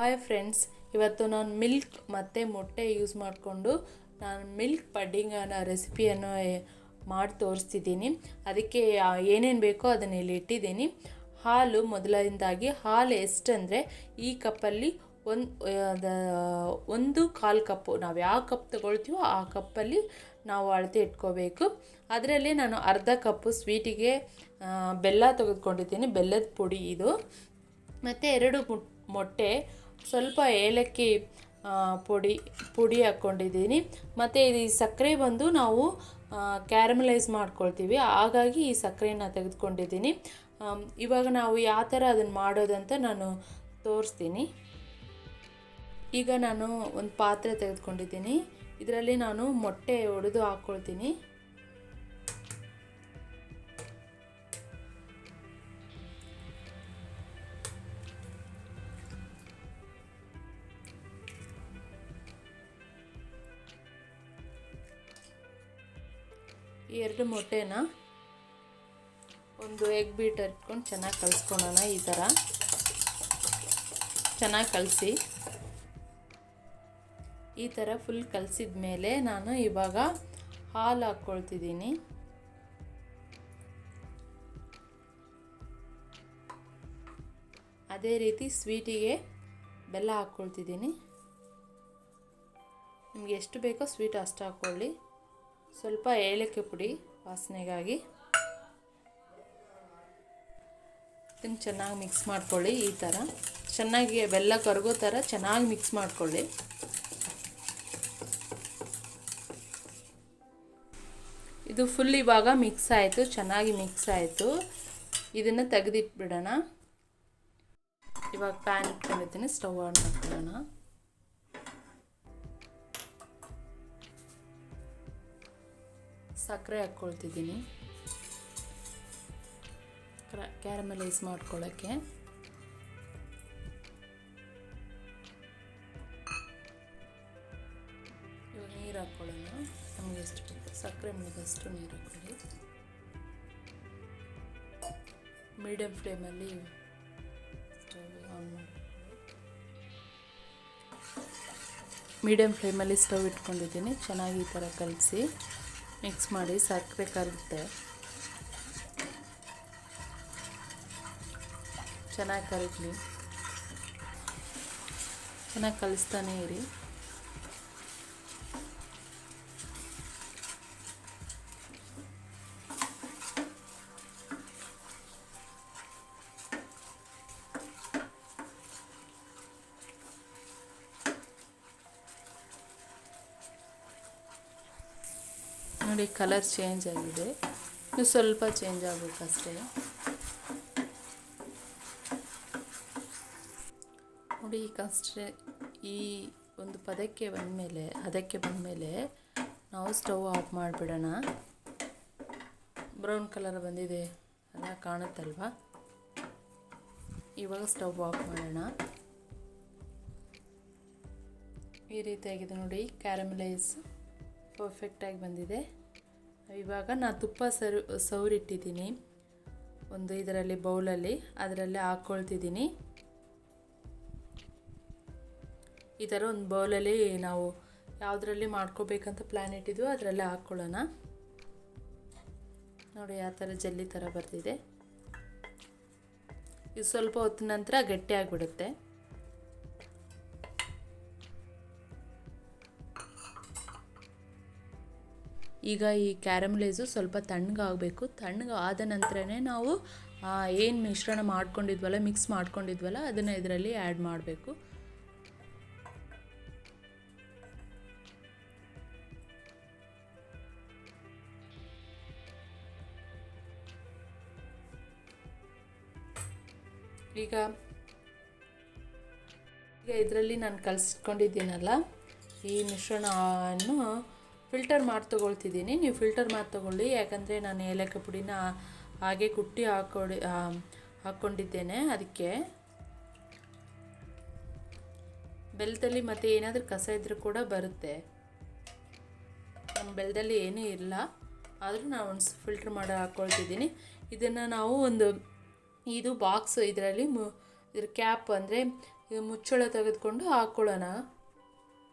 Hi friends ಇವತ್ತು ನಾನು milk ಮತ್ತು ಮೊಟ್ಟೆ ಯೂಸ್ ಮಾಡಿಕೊಂಡು ನಾನು ಮಿಲ್ಕ್ ಪಡ್ಡಿಂಗನ ರೆಸಿಪಿಯನ್ನು ಮಾಡಿ ತೋರಿಸ್ತಿದ್ದೀನಿ. ಅದಕ್ಕೆ ಏನೇನು ಬೇಕೋ ಅದನ್ನು ಇಲ್ಲಿ ಇಟ್ಟಿದ್ದೀನಿ. ಹಾಲು ಮೊದಲಿಂದಾಗಿ, ಹಾಲು ಎಷ್ಟಂದರೆ ಈ ಕಪ್ಪಲ್ಲಿ ಒಂದು ಒಂದು ಕಾಲು ಕಪ್ಪು. ನಾವು ಯಾವ ಕಪ್ ತಗೊಳ್ತೀವೋ ಆ ಕಪ್ಪಲ್ಲಿ ನಾವು ಅಳತೆ ಇಟ್ಕೋಬೇಕು. ಅದರಲ್ಲಿ ನಾನು ಅರ್ಧ ಕಪ್ಪು ಸ್ವೀಟಿಗೆ ಬೆಲ್ಲ ತೆಗೆದುಕೊಂಡಿದ್ದೀನಿ. ಬೆಲ್ಲದ ಪುಡಿ ಇದು. ಮತ್ತು ಎರಡು ಮೊಟ್ಟೆ ಸ್ವಲ್ಪ ಏಲಕ್ಕಿ ಪುಡಿ ಪುಡಿ ಹಾಕ್ಕೊಂಡಿದ್ದೀನಿ. ಮತ್ತು ಇದು ಈ ಸಕ್ಕರೆ ಬಂದು ನಾವು ಕ್ಯಾರಮಲೈಸ್ ಮಾಡ್ಕೊಳ್ತೀವಿ. ಹಾಗಾಗಿ ಈ ಸಕ್ಕರೆನ ತೆಗೆದುಕೊಂಡಿದ್ದೀನಿ. ಇವಾಗ ನಾವು ಯಾವ ಥರ ಅದನ್ನು ಮಾಡೋದಂತ ನಾನು ತೋರಿಸ್ತೀನಿ. ಈಗ ನಾನು ಒಂದು ಪಾತ್ರೆ ತೆಗೆದುಕೊಂಡಿದ್ದೀನಿ. ಇದರಲ್ಲಿ ನಾನು ಮೊಟ್ಟೆ ಒಡೆದು ಹಾಕ್ಕೊಳ್ತೀನಿ. ಎರಡು ಮೊಟ್ಟೆನ ಒಂದು ಎಗ್ ಬೀಟರ್ ಇಟ್ಕೊಂಡು ಚೆನ್ನಾಗಿ ಕಲಿಸ್ಕೊಳೋಣ ಈ ಥರ ಚೆನ್ನಾಗಿ ಕಲಸಿ. ಈ ಥರ ಫುಲ್ ಕಲಸಿದ ಮೇಲೆ ನಾನು ಇವಾಗ ಹಾಲು ಹಾಕ್ಕೊಳ್ತಿದ್ದೀನಿ ಅದೇ ರೀತಿ ಸ್ವೀಟಿಗೆ ಬೆಲ್ಲ ಹಾಕ್ಕೊಳ್ತಿದ್ದೀನಿ ನಿಮಗೆ ಎಷ್ಟು ಬೇಕೋ ಸ್ವೀಟ್ ಅಷ್ಟು ಹಾಕ್ಕೊಳ್ಳಿ ಸ್ವಲ್ಪ ಏಲಕ್ಕಿ ಪುಡಿ ವಾಸನೆಗಾಗಿ. ಇದನ್ನು ಚೆನ್ನಾಗಿ ಮಿಕ್ಸ್ ಮಾಡ್ಕೊಳ್ಳಿ ಈ ಥರ ಚೆನ್ನಾಗಿ ಬೆಲ್ಲ ಕರಗೋ ಥರ ಚೆನ್ನಾಗಿ ಮಿಕ್ಸ್ ಮಾಡ್ಕೊಳ್ಳಿ. ಇದು ಫುಲ್ ಇವಾಗ ಮಿಕ್ಸ್ ಆಯಿತು, ಚೆನ್ನಾಗಿ ಮಿಕ್ಸ್ ಆಯಿತು. ಇದನ್ನು ತೆಗೆದಿಟ್ಬಿಡೋಣ. ಇವಾಗ ಪ್ಯಾನ್ ಇಟ್ಕೊಂಡಿದ್ದೀನಿ ಸ್ಟವ್ ಆನ್ ಮಾಡ್ಕೊಳ್ಳೋಣ. ಸಕ್ಕರೆ ಹಾಕ್ಕೊಳ್ತಿದ್ದೀನಿ. ಕ್ಯಾರಮಲೈಸ್ ಮಾಡ್ಕೊಳ್ಳೋಕ್ಕೆ ನೀರು ಹಾಕ್ಕೊಳ್ಳೋಣ ನಮಗೆ ಎಷ್ಟು ಬೇಕು? ಸಕ್ಕರೆ ಮುಗಿದಷ್ಟು ನೀರು ಹಾಕ್ಕೊಳ್ಳಿ ಮೀಡಿಯಮ್ ಫ್ಲೇಮಲ್ಲಿ ಆನ್ ಮಾಡಿ ಮೀಡಿಯಮ್ ಫ್ಲೇಮಲ್ಲಿ ಸ್ಟವ್ ಇಟ್ಕೊಂಡಿದ್ದೀನಿ. ಚೆನ್ನಾಗಿ ಈ ಥರ ಕಲಸಿ. ಮಿಕ್ಸ್ ಮಾಡಿ ಸಾಕಬೇಕಾಗುತ್ತೆ ಚೆನ್ನಾಗಿ ಕರಗಲಿ ಚೆನ್ನಾಗಿ ಕಲಿಸ್ತಾನೆ ಇರಿ. ನೋಡಿ ಕಲರ್ ಚೇಂಜ್ ಆಗಿದೆ. ಇನ್ನು ಸ್ವಲ್ಪ ಚೇಂಜ್ ಆಗಬೇಕಷ್ಟೇ. ನೋಡಿ ಈ ಕಷ್ಟೇ ಈ ಒಂದು ಪದಕ್ಕೆ ಬಂದ ಬಂದಮೇಲೆ ನಾವು ಸ್ಟವ್ ಆಫ್ ಮಾಡಿಬಿಡೋಣ. ಬ್ರೌನ್ ಕಲರ್ ಬಂದಿದೆ. ಅಲ್ಲ, ಕಾಣುತ್ತಲ್ವಾ? ಇವಾಗ ಸ್ಟವ್ ಆಫ್ ಮಾಡೋಣ. ಈ ರೀತಿಯಾಗಿದೆ ನೋಡಿ ಕ್ಯಾರಮಲೈಸ್ ಪರ್ಫೆಕ್ಟಾಗಿ ಬಂದಿದೆ. ಇವಾಗ ನಾನು ತುಪ್ಪ ಸರ್, ಸೌರಿಟ್ಟಿದ್ದೀನಿ. ಒಂದು ಇದರಲ್ಲಿ ಬೌಲಲ್ಲಿ, ಅದರಲ್ಲಿ ಹಾಕ್ಕೊಳ್ತಿದ್ದೀನಿ ಈ ಥರ ಒಂದು ಬೌಲಲ್ಲಿ ನಾವು ಯಾವುದರಲ್ಲಿ ಮಾಡ್ಕೋಬೇಕಂತ ಪ್ಲ್ಯಾನ್ ಇಟ್ಟಿದ್ವೋ ಅದರಲ್ಲೇ ಹಾಕ್ಕೊಳ್ಳೋಣ ನೋಡಿ ಯಾವ ಥರ ಜಲ್ಲಿ ಥರ ಬರ್ತಿದೆ ಇದು ಸ್ವಲ್ಪ ಹೊತ್ತಿನ ನಂತರ ಗಟ್ಟಿ ಆಗಿಬಿಡುತ್ತೆ ಈಗ ಈ ಕ್ಯಾರಮಲೈಸು ಸ್ವಲ್ಪ ತಣ್ಣಗಾಗಬೇಕು. ತಣ್ಣಗಾದ ನಂತರನೇ ನಾವು ಏನು ಮಿಶ್ರಣ ಮಾಡ್ಕೊಂಡಿದ್ವಲ್ಲ ಮಿಕ್ಸ್ ಮಾಡ್ಕೊಂಡಿದ್ವಲ್ಲ, ಅದನ್ನು ಇದರಲ್ಲಿ ಆ್ಯಡ್ ಮಾಡಬೇಕು. ಈಗ ಈಗ ಇದರಲ್ಲಿ ನಾನು ಕಲಿಸ್ಕೊಂಡಿದ್ದೀನಲ್ಲ, ಈ ಮಿಶ್ರಣವನ್ನು ಫಿಲ್ಟರ್ ಮಾಡಿ ತೊಗೊಳ್ತಿದ್ದೀನಿ. ನೀವು ಫಿಲ್ಟರ್ ಮಾಡಿ ತೊಗೊಳ್ಳಿ. ಯಾಕಂದರೆ ನಾನು ಏಲಕ್ಕಿ ಪುಡಿನ ಹಾಗೆ ಕುಟ್ಟಿ ಹಾಕೊಡಿ ಹಾಕ್ಕೊಂಡಿದ್ದೇನೆ ಅದಕ್ಕೆ. ಬೆಲ್ಲದಲ್ಲಿ ಮತ್ತೆ ಏನಾದರೂ ಕಸ ಇದ್ದರೂ ಕೂಡ ಬರುತ್ತೆ. ನಮ್ಮ ಬೆಲ್ಲದಲ್ಲಿ ಏನೂ ಇಲ್ಲ. ಆದರೂ ನಾನು ಒಂದು ಫಿಲ್ಟ್ರ್ ಮಾಡಿ ಹಾಕ್ಕೊಳ್ತಿದ್ದೀನಿ ಇದನ್ನು ನಾವು ಒಂದು, ಇದು ಬಾಕ್ಸ್ ಇದರಲ್ಲಿ ಮು, ಇದ್ರ ಕ್ಯಾಪ್ ಅಂದರೆ ಮುಚ್ಚಳ ತೆಗೆದುಕೊಂಡು ಹಾಕ್ಕೊಳ್ಳೋಣ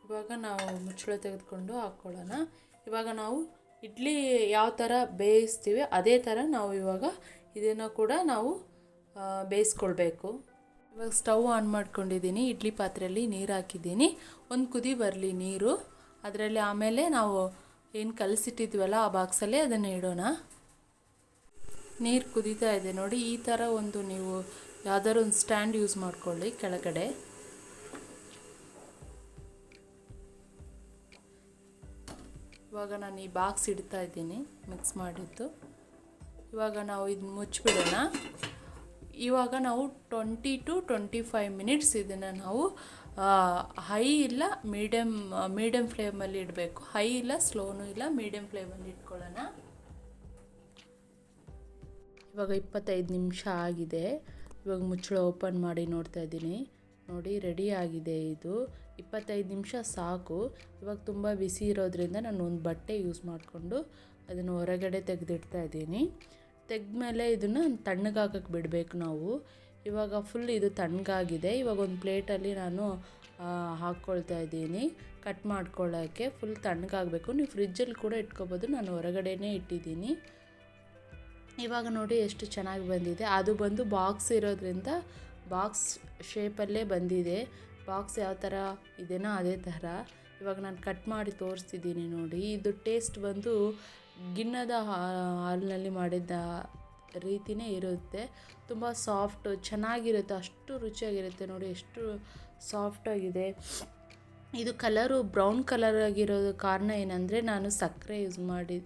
ಇವಾಗ ನಾವು ಮುಚ್ಚಳ ತೆಗೆದುಕೊಂಡು ಹಾಕ್ಕೊಳ್ಳೋಣ ಇವಾಗ ನಾವು ಇಡ್ಲಿ ಯಾವ ಥರ ಬೇಯಿಸ್ತೀವಿ ಅದೇ ಥರ ನಾವು ಇವಾಗ ಇದನ್ನು ಕೂಡ ನಾವು ಬೇಯಿಸ್ಕೊಳ್ಬೇಕು. ಇವಾಗ ಸ್ಟವ್ ಆನ್ ಮಾಡ್ಕೊಂಡಿದ್ದೀನಿ. ಇಡ್ಲಿ ಪಾತ್ರೆಯಲ್ಲಿ ನೀರು ಹಾಕಿದ್ದೀನಿ. ಒಂದು ಕುದಿ ಬರಲಿ ನೀರು. ಅದರಲ್ಲಿ ಆಮೇಲೆ ನಾವು ಏನು ಕಲಸಿಟ್ಟಿದ್ವಲ್ಲ ಆ ಬಾಕ್ಸಲ್ಲೇ ಅದನ್ನು ಇಡೋಣ. ನೀರು ಕುದೀತಾ ಇದೆ ನೋಡಿ. ಈ ಥರ ಒಂದು ನೀವು ಯಾವ್ದಾದ್ರು ಒಂದು ಸ್ಟ್ಯಾಂಡ್ ಯೂಸ್ ಮಾಡ್ಕೊಳ್ಳಿ ಕೆಳಗಡೆ. ಇವಾಗ ನಾನು ಈ ಬಾಕ್ಸ್ ಇಡ್ತಾ ಇದ್ದೀನಿ, ಮಿಕ್ಸ್ ಮಾಡಿದ್ದು. ಇವಾಗ ನಾವು ಇದು ಮುಚ್ಚಿಬಿಡೋಣ ಇವಾಗ ನಾವು twenty to twenty five minutes ಇದನ್ನು ನಾವು ಹೈ ಇಲ್ಲ ಮೀಡಿಯಮ್ ಮೀಡಿಯಮ್ ಫ್ಲೇಮಲ್ಲಿ ಇಡಬೇಕು. ಹೈ ಇಲ್ಲ, ಸ್ಲೋನು ಇಲ್ಲ ಮೀಡಿಯಮ್ ಫ್ಲೇಮಲ್ಲಿ ಇಟ್ಕೊಳ್ಳೋಣ. ಇವಾಗ ಇಪ್ಪತ್ತೈದು ನಿಮಿಷ ಆಗಿದೆ. ಇವಾಗ ಮುಚ್ಚಳ ಓಪನ್ ಮಾಡಿ ನೋಡ್ತಾ ಇದ್ದೀನಿ. ನೋಡಿ, ರೆಡಿ ಆಗಿದೆ ಇದು. ಇಪ್ಪತ್ತೈದು ನಿಮಿಷ ಸಾಕು. ಇವಾಗ ತುಂಬ ಬಿಸಿ ಇರೋದ್ರಿಂದ ನಾನು ಒಂದು ಬಟ್ಟೆ ಯೂಸ್ ಮಾಡಿಕೊಂಡು ಅದನ್ನು ಹೊರಗಡೆ ತೆಗೆದಿಡ್ತಾ ಇದ್ದೀನಿ. ತೆಗೆದ್ಮೇಲೆ ಇದನ್ನು ತಣ್ಣಗಾಕಕ್ಕೆ ಬಿಡಬೇಕು ನಾವು. ಇವಾಗ ಫುಲ್ ಇದು ತಣ್ಣಗಾಗಿದೆ. ಇವಾಗ ಒಂದು ಪ್ಲೇಟಲ್ಲಿ ನಾನು ಹಾಕ್ಕೊಳ್ತಾ ಇದ್ದೀನಿ. ಕಟ್ ಮಾಡ್ಕೊಳ್ಳೋಕ್ಕೆ ಫುಲ್ ತಣ್ಣಗಾಗಬೇಕು. ನೀವು ಫ್ರಿಜ್ಜಲ್ಲಿ ಕೂಡ ಇಟ್ಕೋಬೋದು. ನಾನು ಹೊರಗಡೆನೇ ಇಟ್ಟಿದ್ದೀನಿ. ಇವಾಗ ನೋಡಿ ಎಷ್ಟು ಚೆನ್ನಾಗಿ ಬಂದಿದೆ. ಅದು ಬಂದು ಬಾಕ್ಸ್ ಇರೋದ್ರಿಂದ ಬಾಕ್ಸ್ ಶೇಪಲ್ಲೇ ಬಂದಿದೆ. ಬಾಕ್ಸ್ ಯಾವ ಥರ ಇದೆಯೋ ಅದೇ ಥರ ಇವಾಗ ನಾನು ಕಟ್ ಮಾಡಿ ತೋರಿಸ್ತಿದ್ದೀನಿ ನೋಡಿ. ಇದು ಟೇಸ್ಟ್ ಬಂದು ಗಿಣ್ಣದ ಹಾಲಿನಲ್ಲಿ ಮಾಡಿದ್ದ ರೀತಿನೇ ಇರುತ್ತೆ. ತುಂಬ ಸಾಫ್ಟು ಚೆನ್ನಾಗಿರುತ್ತೆ. ಅಷ್ಟು ರುಚಿಯಾಗಿರುತ್ತೆ ನೋಡಿ. ಎಷ್ಟು ಸಾಫ್ಟಾಗಿದೆ ಇದು ಕಲರು ಬ್ರೌನ್ ಕಲರ್ ಆಗಿರೋದು ಕಾರಣ ಏನಂದರೆ ನಾನು ಸಕ್ಕರೆ ಯೂಸ್ ಮಾಡಿ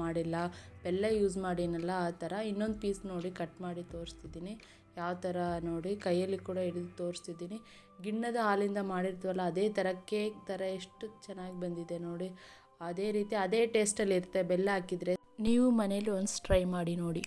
ಮಾಡಿಲ್ಲ. ಬೆಲ್ಲ ಯೂಸ್ ಮಾಡಿನಲ್ಲ, ಆ ಥರ ಇನ್ನೊಂದು ಪೀಸ್ ನೋಡಿ ಕಟ್ ಮಾಡಿ ತೋರಿಸ್ತಿದ್ದೀನಿ. ಯಾವ ಥರ ನೋಡಿ, ಕೈಯಲ್ಲಿ ಕೂಡ ಹಿಡಿದು ತೋರಿಸ್ತಿದ್ದೀನಿ. ಗಿಣ್ಣದ ಹಾಲಿಂದ ಮಾಡಿರ್ತೀವಲ್ಲ, ಅದೇ ಥರ ಕೇಕ್ ಥರ ಎಷ್ಟು ಚೆನ್ನಾಗಿ ಬಂದಿದೆ ನೋಡಿ. ಅದೇ ರೀತಿ ಅದೇ ಟೇಸ್ಟಲ್ಲಿ ಇರುತ್ತೆ. ಬೆಲ್ಲ ಹಾಕಿದರೆ ನೀವು ಮನೇಲಿ ಒಂದು ಟ್ರೈ ಮಾಡಿ ನೋಡಿ.